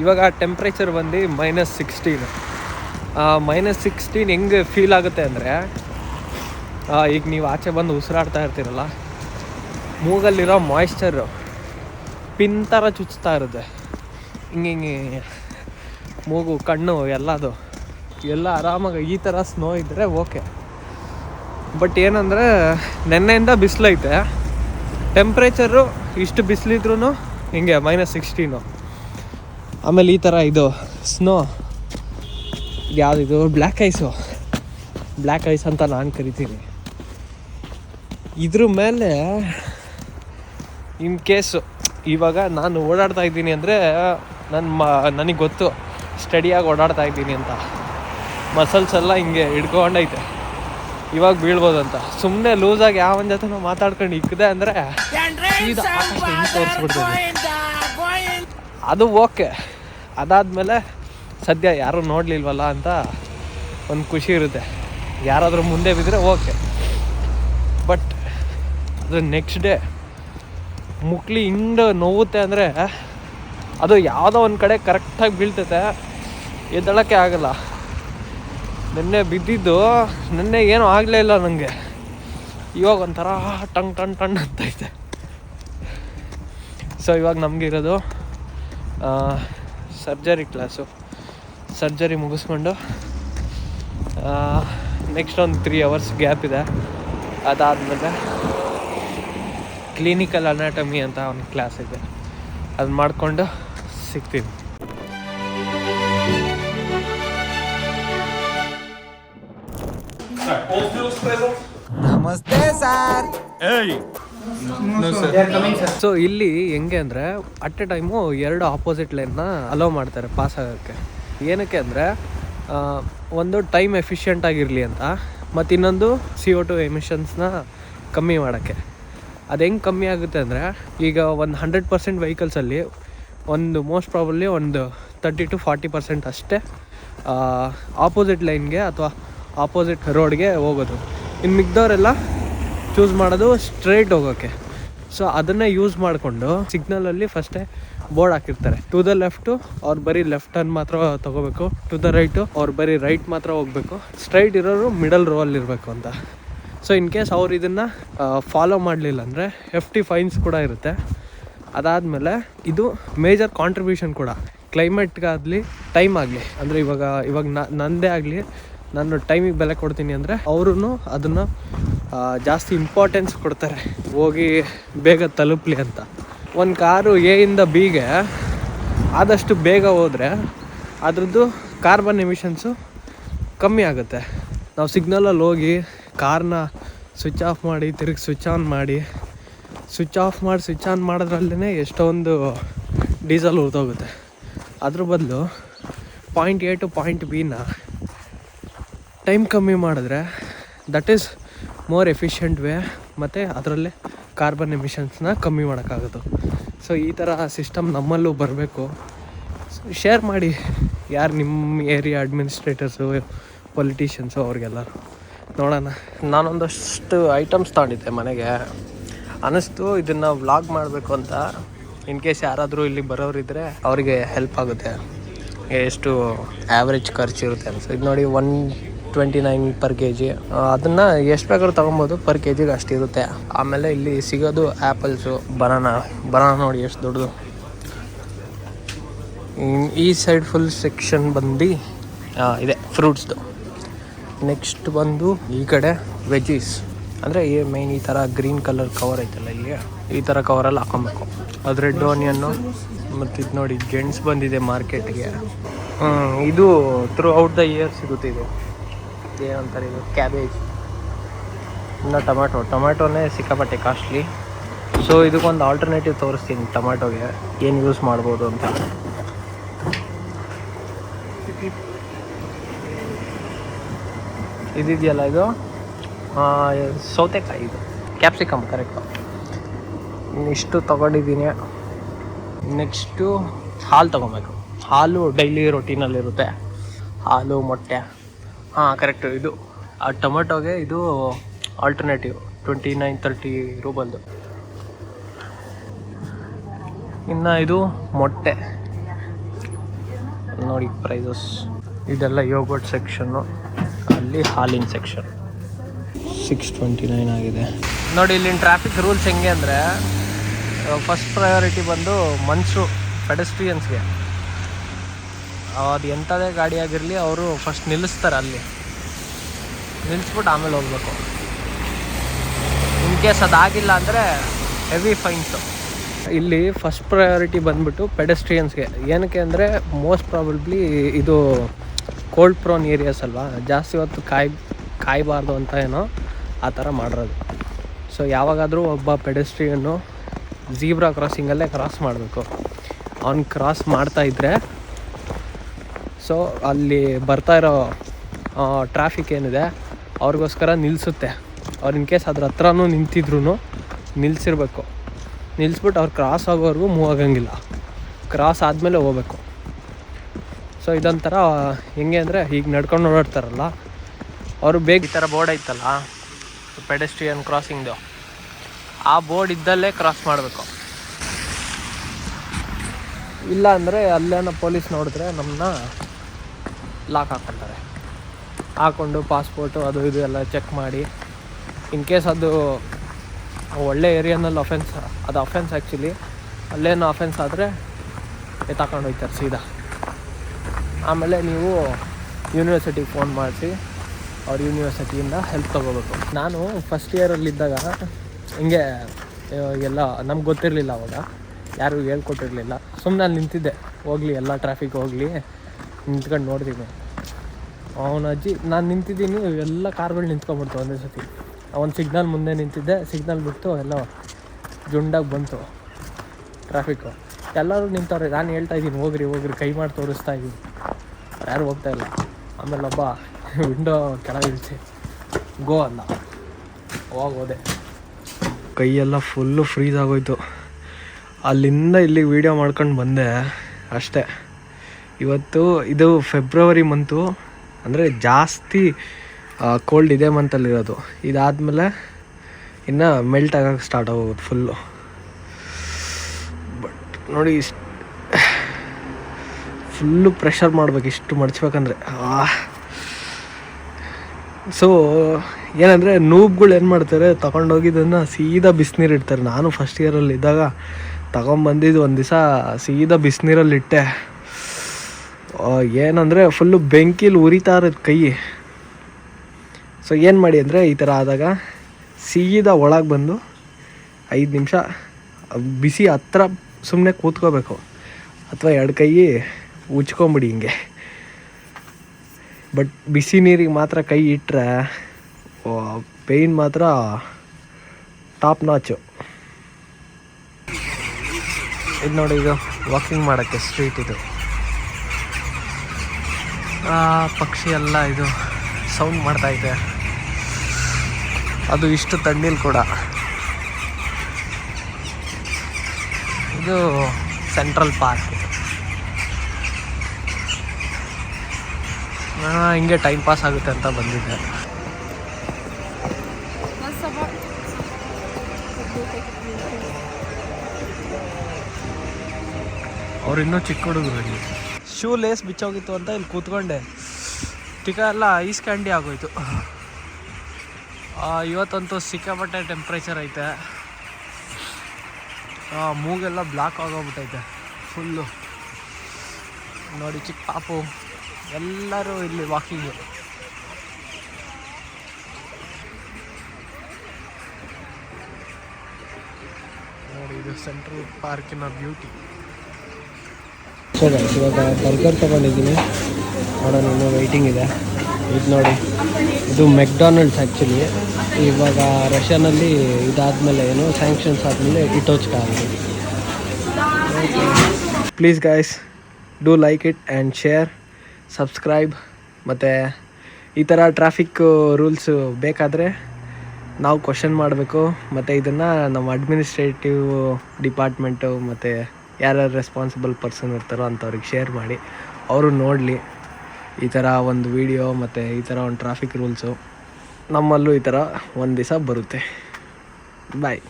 ಇವಾಗ ಟೆಂಪ್ರೇಚರ್ ಬಂದು minus sixteen minus sixteen ಹೆಂಗೆ ಫೀಲ್ ಆಗುತ್ತೆ ಅಂದರೆ ಈಗ ನೀವು ಆಚೆ ಬಂದು ಉಸಿರಾಡ್ತಾ ಇರ್ತೀರಲ್ಲ, ಮೂಗಲ್ಲಿರೋ ಮಾಯ್ಶ್ಚರು ಪಿನ್ ಥರ ಚುಚ್ತಾ ಇರುತ್ತೆ. ಹಿಂಗೆ ಹಿಂಗೆ ಮೂಗು, ಕಣ್ಣು, ಎಲ್ಲದು, ಎಲ್ಲ ಆರಾಮಾಗಿ ಈ ಥರ ಸ್ನೋ ಇದ್ದರೆ ಓಕೆ ಬಟ್ ಏನಂದರೆ, ನೆನ್ನೆಯಿಂದ ಬಿಸಿಲೈತೆ. ಟೆಂಪ್ರೇಚರು ಇಷ್ಟು ಬಿಸಿಲಿದ್ರೂ ಹಿಂಗೆ ಮೈನಸ್ ಸಿಕ್ಸ್ಟೀನು ಆಮೇಲೆ ಈ ಥರ ಇದು ಸ್ನೋ ಯಾವುದಿದು ಬ್ಲ್ಯಾಕ್ ಐಸು ಬ್ಲ್ಯಾಕ್ ಐಸ್ ಅಂತ ನಾನು ಕರಿತೀನಿ. ಇದ್ರ ಮೇಲೆ ಇನ್ ಕೇಸು ಇವಾಗ ನಾನು ಓಡಾಡ್ತಾ ಇದ್ದೀನಿ ಅಂದರೆ ನನ್ನ ಮ ನನಗೆ ಗೊತ್ತು. ಸ್ಟಡಿಯಾಗಿ ಓಡಾಡ್ತಾ ಇದ್ದೀನಿ ಅಂತ. ಮಸಲ್ಸ್ ಎಲ್ಲ ಹಿಂಗೆ ಹಿಡ್ಕೊಂಡೈತೆ. ಇವಾಗ ಬೀಳ್ಬೋದಂತ. ಸುಮ್ಮನೆ ಲೂಸಾಗಿ ಯಾವನ ಜೊತೆ ಮಾತಾಡ್ಕೊಂಡು ಇಕ್ಕದೆ ಅಂದರೆ ತೋರಿಸ್ಬಿಡ್ತೀನಿ ಅದು ಓಕೆ ಅದಾದಮೇಲೆ ಸದ್ಯ ಯಾರೂ ನೋಡಲಿಲ್ವಲ್ಲ ಅಂತ ಒಂದು ಖುಷಿ ಇರುತ್ತೆ. ಯಾರಾದರೂ ಮುಂದೆ ಬಿದ್ದರೆ ಓಕೆ. ಬಟ್ ಅದು ನೆಕ್ಸ್ಟ್ ಡೇ ಮುಕ್ಲಿ ಹಿಂಗೆ ನೋವುತ್ತೆ ಅಂದರೆ ಅದು ಯಾವುದೋ ಒಂದು ಕಡೆ ಕರೆಕ್ಟಾಗಿ ಬೀಳ್ತೈತೆ. ಎದ್ದಳಕ್ಕೆ ಆಗಲ್ಲ. ನೆನ್ನೆ ಬಿದ್ದಿದ್ದು, ನೆನ್ನೆ ಏನೂ ಆಗಲೇ ಇಲ್ಲ ನನಗೆ ಇವಾಗ ಒಂಥರ ಟಂಗ್ ಟನ್ ಟಣ್ ಅಂತೈತೆ ಸೊ ಇವಾಗ ನಮಗಿರೋದು ಸರ್ಜರಿ ಕ್ಲಾಸು. ಸರ್ಜರಿ ಮುಗಿಸ್ಕೊಂಡು ನೆಕ್ಸ್ಟ್ ಒಂದು ತ್ರೀ ಅವರ್ಸ್ ಗ್ಯಾಪ್ ಇದೆ. ಅದಾದಮೇಲೆ ಕ್ಲಿನಿಕಲ್ ಅನಾಟಮಿ ಅಂತ ಒಂದು ಕ್ಲಾಸ್ ಇದೆ. ಅದು ಮಾಡಿಕೊಂಡು ಸಿಗ್ತೀನಿ. ನಮಸ್ತೆ ಸರ್ ಸೊ ಇಲ್ಲಿ ಹೆಂಗೆ ಅಂದರೆ ಅಟ್ ಎ ಟೈಮು ಎರಡು ಆಪೋಸಿಟ್ ಲೈನ್ನ ಅಲೋ ಮಾಡ್ತಾರೆ ಪಾಸ್ ಆಗೋಕ್ಕೆ. ಏನಕ್ಕೆ ಅಂದರೆ ಒಂದು ಟೈಮ್ ಎಫಿಷಿಯೆಂಟ್ ಆಗಿರಲಿ ಅಂತ ಮತ್ತು ಇನ್ನೊಂದು ಸಿ ಒ ಟು ಎಮಿಷನ್ಸ್ನ ಕಮ್ಮಿ ಮಾಡೋಕ್ಕೆ. ಅದು ಹೆಂಗೆ ಕಮ್ಮಿ ಆಗುತ್ತೆ ಅಂದರೆ ಈಗ ಒಂದು ಹಂಡ್ರೆಡ್ ಪರ್ಸೆಂಟ್ ವೆಹಿಕಲ್ಸಲ್ಲಿ ಒಂದು ಮೋಸ್ಟ್ ಪ್ರಾಬಬ್ಲಿ ಒಂದು ತರ್ಟಿ ಟು ಫಾರ್ಟಿ ಪರ್ಸೆಂಟ್ ಅಷ್ಟೇ ಆಪೋಸಿಟ್ ಲೈನ್ಗೆ ಅಥವಾ ಆಪೋಸಿಟ್ ರೋಡ್ಗೆ ಹೋಗೋದು. ಇನ್ನು ಮಿಗ್ದವರೆಲ್ಲ ಚೂಸ್ ಮಾಡೋದು ಸ್ಟ್ರೈಟ್ ಹೋಗೋಕ್ಕೆ ಸೊ ಅದನ್ನೇ ಯೂಸ್ ಮಾಡಿಕೊಂಡು ಸಿಗ್ನಲಲ್ಲಿ ಫಸ್ಟೇ ಬೋರ್ಡ್ ಹಾಕಿರ್ತಾರೆ. ಟು ದ ಲೆಫ್ಟು ಅವ್ರು ಬರೀ ಲೆಫ್ಟ್ ಟರ್ನ್ ಮಾತ್ರ ತಗೋಬೇಕು. ಟು ದ ರೈಟು ಅವ್ರು ಬರೀ ರೈಟ್ ಮಾತ್ರ ಹೋಗಬೇಕು. ಸ್ಟ್ರೈಟ್ ಇರೋರು ಮಿಡಲ್ ರೋಲ್ ಇರಬೇಕು ಅಂತ. ಸೊ ಇನ್ ಕೇಸ್ ಅವ್ರು ಇದನ್ನು ಫಾಲೋ ಮಾಡಲಿಲ್ಲ ಅಂದರೆ ಎಫ್ ಟಿ ಫೈನ್ಸ್ ಕೂಡ ಇರುತ್ತೆ. ಅದಾದಮೇಲೆ ಇದು ಮೇಜರ್ ಕಾಂಟ್ರಿಬ್ಯೂಷನ್ ಕೂಡ. ಕ್ಲೈಮೇಟ್ಗಾಗಲಿ ಟೈಮ್ ಆಗಲಿ ಅಂದರೆ ಇವಾಗ ಇವಾಗ ನ, ನಂದೇ ಆಗಲಿ, ನಾನು ಟೈಮಿಗೆ ಬೆಲೆ ಕೊಡ್ತೀನಿ ಅಂದರೆ ಅವ್ರೂ ಅದನ್ನು ಜಾಸ್ತಿ ಇಂಪಾರ್ಟೆನ್ಸ್ ಕೊಡ್ತಾರೆ. ಹೋಗಿ ಬೇಗ ತಲುಪಲಿ ಅಂತ. ಒಂದು ಕಾರು ಎ ಇಂದ ಬಿಗೆ ಆದಷ್ಟು ಬೇಗ ಹೋದರೆ ಅದರದ್ದು ಕಾರ್ಬನ್ ಎಮಿಷನ್ಸು ಕಮ್ಮಿ ಆಗುತ್ತೆ. ನಾವು ಸಿಗ್ನಲಲ್ಲಿ ಹೋಗಿ ಕಾರ್ನ ಸ್ವಿಚ್ ಆಫ್ ಮಾಡಿ, ತಿರುಗಿ ಸ್ವಿಚ್ ಆನ್ ಮಾಡಿ ಸ್ವಿಚ್ ಆಫ್ ಮಾಡಿ ಸ್ವಿಚ್ ಆನ್ ಮಾಡೋದ್ರಲ್ಲೇ ಎಷ್ಟೊಂದು ಡೀಸೆಲ್ ಉರಿದೋಗುತ್ತೆ ಅದ್ರ ಬದಲು ಪಾಯಿಂಟ್ ಎ ಟು ಪಾಯಿಂಟ್ ಬಿನ ಟೈಮ್ ಕಮ್ಮಿ ಮಾಡಿದ್ರೆ that is more efficient way ಮತ್ತು ಅದರಲ್ಲೇ ಕಾರ್ಬನ್ ಎಮಿಷನ್ಸ್ನ ಕಮ್ಮಿ ಮಾಡೋಕ್ಕಾಗೋದು. ಸೊ ಈ ಥರ ಸಿಸ್ಟಮ್ ನಮ್ಮಲ್ಲೂ ಬರಬೇಕು. ಶೇರ್ ಮಾಡಿ ಯಾರು ನಿಮ್ಮ ಏರಿಯಾ ಅಡ್ಮಿನಿಸ್ಟ್ರೇಟರ್ಸು ಪೊಲಿಟಿಷಿಯನ್ಸು ಅವ್ರಿಗೆಲ್ಲರೂ. ನೋಡೋಣ. ನಾನೊಂದಷ್ಟು ಐಟಮ್ಸ್ ತಗೊಂಡಿದ್ದೆ ಮನೆಗೆ. ಅನ್ನಿಸ್ತು ಇದನ್ನು ವ್ಲಾಗ್ ಮಾಡಬೇಕು ಅಂತ. ಇನ್ ಕೇಸ್ ಯಾರಾದರೂ ಇಲ್ಲಿ ಬರೋರಿದ್ದರೆ ಅವರಿಗೆ ಹೆಲ್ಪ್ ಆಗುತ್ತೆ. ಎಷ್ಟು ಆ್ಯಾವ್ರೇಜ್ ಖರ್ಚು ಇರುತ್ತೆ ಅನ್ನಿಸ್ತು ಇದು ನೋಡಿ one twenty nine per K G ಅದನ್ನು ಎಷ್ಟು ಬೇಕಾದ್ರೂ ತಗೊಬೋದು. ಪರ್ ಕೆ ಜಿಗೆ ಅಷ್ಟಿರುತ್ತೆ ಆಮೇಲೆ ಇಲ್ಲಿ ಸಿಗೋದು ಆ್ಯಪಲ್ಸು ಬನಾನಾ ಬನಾನಾ ನೋಡಿ ಎಷ್ಟು ದೊಡ್ಡದು. ಈ ಸೈಡ್ ಫುಲ್ ಸೆಕ್ಷನ್ ಬಂದು ಇದೆ ಫ್ರೂಟ್ಸ್ದು ನೆಕ್ಸ್ಟ್ ಬಂದು ಈ ಕಡೆ ವೆಜ್ಜೀಸ್ ಅಂದರೆ ಈ ಮೈನ್ ಈ ಥರ ಗ್ರೀನ್ ಕಲರ್ ಕವರ್ ಐತಲ್ಲ ಇಲ್ಲಿ ಈ ಥರ ಕವರಲ್ಲಿ ಹಾಕೊಬೇಕು ಅದು ರೆಡ್ ಆನಿಯನ್ನು ಮತ್ತು ಇದು ನೋಡಿ ಜೆಂಟ್ಸ್ ಬಂದಿದೆ ಮಾರ್ಕೆಟ್ಗೆ ಇದು ಥ್ರೂ ಔಟ್ ದ ಇಯರ್ ಸಿಗುತ್ತೆ ಇದು. ಏನಂತಾರೆ ಇದು ಕ್ಯಾಬೇಜ್ ಇನ್ನು ಟೊಮ್ಯಾಟೊ ಟೊಮ್ಯಾಟೊನೇ ಸಿಕ್ಕಾಪಟ್ಟೆ ಕಾಸ್ಟ್ಲಿ ಸೊ ಇದಕ್ಕೊಂದು ಆಲ್ಟರ್ನೇಟಿವ್ ತೋರಿಸ್ತೀನಿ ಟೊಮ್ಯಾಟೊಗೆ ಏನು ಯೂಸ್ ಮಾಡ್ಬೋದು ಅಂತ. ಇದಿದೆಯಲ್ಲ ಇದು? ಸೌತೆಕಾಯಿ ಇದು. ಕ್ಯಾಪ್ಸಿಕಮ್ ಕರೆಕ್ಟು ಇಷ್ಟು ತೊಗೊಂಡಿದ್ದೀನಿ. ನೆಕ್ಸ್ಟು ಹಾಲು ತೊಗೊಬೇಕು. ಹಾಲು ಡೈಲಿ ರೊಟೀನಲ್ಲಿರುತ್ತೆ ಹಾಲು, ಮೊಟ್ಟೆ. ಹಾಂ ಕರೆಕ್ಟು ಇದು, ಆ ಟೊಮೆಟೊಗೆ ಇದು ಆಲ್ಟರ್ನೇಟಿವ್ ಟ್ವೆಂಟಿ ನೈನ್ ತರ್ಟಿ ರೂಬಲ್ದು. ಇನ್ನು ಇದು ಮೊಟ್ಟೆ. ನೋಡಿ ಪ್ರೈಸಸ್ ಇದೆಲ್ಲ ಯೋಗಟ್ ಸೆಕ್ಷನ್ನು ಅಲ್ಲಿ ಹಾಲಿನ ಸೆಕ್ಷನ್ ಸಿಕ್ಸ್ ಟ್ವೆಂಟಿ ನೈನ್ ಆಗಿದೆ. ನೋಡಿ, ಇಲ್ಲಿನ ಟ್ರಾಫಿಕ್ ರೂಲ್ಸ್ ಹೆಂಗೆ ಅಂದರೆ ಫಸ್ಟ್ ಪ್ರಯಾರಿಟಿ ಬಂದು ಮನ್ಸು ಪೆಡೆಸ್ಟ್ರಿಯನ್ಸ್ಗೆ ಅದು ಎಂಥದೇ ಗಾಡಿ ಆಗಿರಲಿ, ಅವರು ಫಸ್ಟ್ ನಿಲ್ಲಿಸ್ತಾರೆ ಅಲ್ಲಿ. ನಿಲ್ಲಿಸ್ಬಿಟ್ಟು ಆಮೇಲೆ ಹೋಗ್ಬೇಕು. ಇನ್ ಕೇಸ್ ಅದಾಗಿಲ್ಲ ಅಂದರೆ ಹೆವಿ ಫೈನ್ಸು ಇಲ್ಲಿ ಫಸ್ಟ್ ಪ್ರಯಾರಿಟಿ ಬಂದ್ಬಿಟ್ಟು ಪೆಡೆಸ್ಟ್ರಿಯನ್ಸ್ಗೆ ಏನಕ್ಕೆ ಅಂದರೆ ಮೋಸ್ಟ್ ಪ್ರಾಬಬ್ಲಿ ಇದು ಕೋಲ್ಡ್ ಪ್ರೋನ್ ಏರಿಯಾಸ್ ಅಲ್ವಾ? ಜಾಸ್ತಿ ಹೊತ್ತು ಕಾಯ್, ಕಾಯಬಾರ್ದು ಅಂತ ಏನೋ ಆ ಥರ ಮಾಡಿರೋದು ಸೊ ಯಾವಾಗಾದರೂ ಒಬ್ಬ ಪೆಡೆಸ್ಟ್ರಿಯನ್ನು ಝೀಬ್ರಾ ಕ್ರಾಸಿಂಗಲ್ಲೇ ಕ್ರಾಸ್ ಮಾಡಬೇಕು. ಅವ್ನು ಕ್ರಾಸ್ ಮಾಡ್ತಾ ಇದ್ದರೆ ಸೊ ಅಲ್ಲಿ ಬರ್ತಾ ಇರೋ ಟ್ರಾಫಿಕ್ ಏನಿದೆ, ಅವ್ರಿಗೋಸ್ಕರ ನಿಲ್ಲಿಸುತ್ತೆ ಅವ್ರು ಇನ್ ಕೇಸ್ ಅದ್ರ ಹತ್ರನೂ ನಿಂತಿದ್ರು ನಿಲ್ಲಿಸಿರ್ಬೇಕು ನಿಲ್ಲಿಸ್ಬಿಟ್ಟು ಅವ್ರು ಕ್ರಾಸ್ ಆಗೋವರೆಗೂ ಮೂವ್ ಆಗಂಗಿಲ್ಲ. ಕ್ರಾಸ್ ಆದಮೇಲೆ ಹೋಗ್ಬೇಕು. ಸೊ ಇದೊಂಥರ, ಹೆಂಗೆ ಅಂದರೆ ಈಗ ನಡ್ಕೊಂಡು ಓಡಾಡ್ತಾರಲ್ಲ, ಅವರು ಬೇಗ ಈ ಥರ ಬೋರ್ಡ್ ಐತಲ್ಲ ಪೆಡೆಸ್ಟ್ರಿಯನ್ ಕ್ರಾಸಿಂಗ್ದು ಆ ಬೋರ್ಡ್ ಇದ್ದಲ್ಲೇ ಕ್ರಾಸ್ ಮಾಡಬೇಕು. ಇಲ್ಲ ಅಂದರೆ ಅಲ್ಲೇನೋ ಪೊಲೀಸ್ ನೋಡಿದ್ರೆ ನಮ್ಮನ್ನ ಲಾಕ್ ಹಾಕ್ಕೊಂತಾರೆ. ಹಾಕ್ಕೊಂಡು ಪಾಸ್ಪೋರ್ಟು ಅದು ಇದು ಎಲ್ಲ ಚೆಕ್ ಮಾಡಿ. ಇನ್ ಕೇಸ್ ಅದು ಒಳ್ಳೆ ಏರಿಯಾನಲ್ಲಿ ಅಫೆನ್ಸ್ ಅದು ಅಫೆನ್ಸ್ ಆ್ಯಕ್ಚುಲಿ ಅಲ್ಲೇನು ಅಫೆನ್ಸ್ ಆದರೆ ಎತ್ತಾಕೊಂಡು ಹೋಗ್ತಾರೆ ಸೀದಾ. ಆಮೇಲೆ ನೀವು ಯೂನಿವರ್ಸಿಟಿಗೆ ಫೋನ್ ಮಾಡಿಸಿ, ಅವ್ರ ಯೂನಿವರ್ಸಿಟಿಯಿಂದ ಹೆಲ್ಪ್ ತೊಗೋಬೇಕು. ನಾನು ಫಸ್ಟ್ ಇಯರಲ್ಲಿದ್ದಾಗ ಹಿಂಗೆ ಎಲ್ಲ ನಮ್ಗೆ ಗೊತ್ತಿರಲಿಲ್ಲ ಅವಾಗ. ಯಾರು ಹೇಳ್ಕೊಟ್ಟಿರಲಿಲ್ಲ. ಸುಮ್ಮನೆ ನಿಂತಿದ್ದೆ. ಹೋಗಲಿ, ಎಲ್ಲ ಟ್ರಾಫಿಕ್ ಹೋಗಲಿ. ನಿಂತ್ಕೊಂಡು ನೋಡ್ತೀನಿ. ಅವನ ಅಜ್ಜಿ, ನಾನು ನಿಂತಿದ್ದೀನಿ, ಎಲ್ಲ ಕಾರ್ಗಳು ನಿಂತ್ಕೊಂಡ್ಬಿಡ್ತು ಒಂದೇ ಸತಿ. ಒಂದು ಸಿಗ್ನಲ್ ಮುಂದೆ ನಿಂತಿದ್ದೆ ಸಿಗ್ನಲ್ ಬಿಟ್ಟು ಎಲ್ಲ ಜುಂಡಾಗಿ ಬಂತು. ಟ್ರಾಫಿಕ್ಕು ಎಲ್ಲರೂ ನಿಂತವ್ರೆ, ನಾನು ಹೇಳ್ತಾ ಇದ್ದೀನಿ, ಹೋಗ್ರಿ ಹೋಗ್ರಿ, ಕೈ ಮಾಡಿ ತೋರಿಸ್ತಾ ಇದ್ದೀನಿ. ಯಾರು ಹೋಗ್ತಾ ಇಲ್ಲ. ಆಮೇಲೆ ಒಬ್ಬ ವಿಂಡೋ ಕೆಳಗೆ ಇಳಿಸಿ, ಗೋ ಅಲ್ಲ ಅವಾಗ ಹೋದೆ. ಕೈಯೆಲ್ಲ ಫುಲ್ಲು ಫ್ರೀಸ್ ಆಗೋಯ್ತು. ಅಲ್ಲಿಂದ ಇಲ್ಲಿಗೆ ವೀಡಿಯೋ ಮಾಡ್ಕೊಂಡು ಬಂದೆ ಅಷ್ಟೇ. ಇವತ್ತು ಇದು ಫೆಬ್ರವರಿ ಮಂತು ಅಂದರೆ ಜಾಸ್ತಿ ಕೋಲ್ಡ್ ಇದೆ ಮಂತಲ್ಲಿರೋದು ಇದಾದಮೇಲೆ ಇನ್ನು ಮೆಲ್ಟ್ ಆಗೋಕ್ಕೆ ಸ್ಟಾರ್ಟ್ ಆಗೋದು ಫುಲ್ಲು ಬಟ್ ನೋಡಿ ಇಷ್ಟು ಫುಲ್ಲು ಪ್ರೆಷರ್ ಮಾಡ್ಬೇಕು, ಇಷ್ಟು ಮಡಚ್ಬೇಕಂದ್ರೆ ಸೊ ಏನಂದರೆ ನೂಬ್ಗಳು ಏನು ಮಾಡ್ತಾರೆ, ತೊಗೊಂಡೋಗಿದ್ದನ್ನು ಸೀದಾ ಬಿಸಿನೀರು ಇಡ್ತಾರೆ. ನಾನು ಫಸ್ಟ್ ಇಯರಲ್ಲಿ ಇದ್ದಾಗ ತಗೊಂಬಂದಿದ್ದು ಒಂದು ದಿವಸ ಸೀದಾ ಬಿಸಿನೀರಲ್ಲಿ ಇಟ್ಟೆ. ಏನಂದರೆ ಫುಲ್ಲು ಬೆಂಕಿಲಿ ಉರಿತಾ ಇರೋದು ಕೈ. ಸೊ ಏನು ಮಾಡಿ ಅಂದರೆ ಈ ಥರ ಆದಾಗ ಸೀದಾ ಒಳಗೆ ಬಂದು ಐದು ನಿಮಿಷ, ಬಿಸಿ ಹತ್ರ ಸುಮ್ಮನೆ ಕೂತ್ಕೋಬೇಕು. ಅಥವಾ ಎರಡು ಕೈ ಉಚ್ಕೊಂಬಿಡಿ ಹಿಂಗೆ. ಬಟ್ ಬಿಸಿ ನೀರಿಗೆ ಮಾತ್ರ ಕೈ ಇಟ್ಟರೆ ಪೇಯ್ನ್ ಮಾತ್ರ ಟಾಪ್ ನಾಚು ಇದು ನೋಡಿ ಇದು ವಾಕಿಂಗ್ ಮಾಡೋಕ್ಕೆ ಸ್ಟ್ರೀಟ್ ಇದು. ಪಕ್ಷಿ ಎಲ್ಲ ಇದು ಸೌಂಡ್ ಮಾಡ್ತಾ ಇದೆ. ಅದು ಇಷ್ಟು ತಣ್ಣೀಲ್ ಕೂಡ. ಇದು ಸೆಂಟ್ರಲ್ ಪಾರ್ಕ್ ಹಿಂಗೆ ಟೈಮ್ ಪಾಸ್ ಆಗುತ್ತೆ ಅಂತ ಬಂದಿದ್ದೆ. ಅವ್ರು ಇನ್ನೂ ಚಿಕ್ಕ ಹುಡುಗರು ಶೂ ಲೇಸ್ ಬಿಚ್ಚೋಗಿತ್ತು ಅಂತ ಇಲ್ಲಿ ಕೂತ್ಕೊಂಡೆ. ಟಿಕ ಎಲ್ಲ ಐಸ್ ಕ್ಯಾಂಡಿ ಆಗೋಯ್ತು. ಇವತ್ತಂತೂ ಸಿಕ್ಕಾಪಟ್ಟೆ ಟೆಂಪ್ರೇಚರ್ ಐತೆ. ಮೂಗೆಲ್ಲ ಬ್ಲಾಕ್ ಆಗೋಗ್ಬಿಟ್ಟೈತೆ ಫುಲ್ಲು ನೋಡಿ ಚಿಕ್ಕ ಪಾಪು, ಎಲ್ಲರೂ ಇಲ್ಲಿ ವಾಕಿಂಗು ನೋಡಿ ಇದು ಸೆಂಟ್ರಲ್ ಪಾರ್ಕಿನ ಬ್ಯೂಟಿ ಸೊ ಗೈಸ್ ಇವಾಗ ಬರ್ಗರ್ ತೊಗೊಂಡಿದ್ದೀನಿ. ನೋಡೋಣ, ಇನ್ನೂ ವೆಯ್ಟಿಂಗ್ ಇದೆ. ಇದು ನೋಡಿ, ಇದು ಮೆಕ್ಡಾನಲ್ಡ್ಸ್ ಆ್ಯಕ್ಚುಲಿ ಇವಾಗ ರಷ್ಯಾನಲ್ಲಿ ಇದಾದಮೇಲೆ ಏನು ಸ್ಯಾಂಕ್ಷನ್ಸ್ ಆದಮೇಲೆ ಇಟೋಚ್ಕ ಆಗಿದೆ please guys do like it and share subscribe ಮತ್ತು ಈ ಥರ ಟ್ರಾಫಿಕ್ ರೂಲ್ಸು ಬೇಕಾದರೆ ನಾವು ಕ್ವಶನ್ ಮಾಡಬೇಕು. ಮತ್ತು ಇದನ್ನು ನಮ್ಮ ಅಡ್ಮಿನಿಸ್ಟ್ರೇಟಿವ್ ಡಿಪಾರ್ಟ್ಮೆಂಟು ಮತ್ತು ಯಾರ್ಯಾರು ರೆಸ್ಪಾನ್ಸಿಬಲ್ ಪರ್ಸನ್ ಇರ್ತಾರೋ ಅಂಥವ್ರಿಗೆ ಶೇರ್ ಮಾಡಿ. ಅವರು ನೋಡಲಿ ಈ ಥರ ಒಂದು ವಿಡಿಯೋ ಮತ್ತು ಈ ಥರ ಒಂದು ಟ್ರಾಫಿಕ್ ರೂಲ್ಸು ನಮ್ಮಲ್ಲೂ ಈ ಥರ ಒಂದು ದಿವಸ ಬರುತ್ತೆ. ಬಾಯ್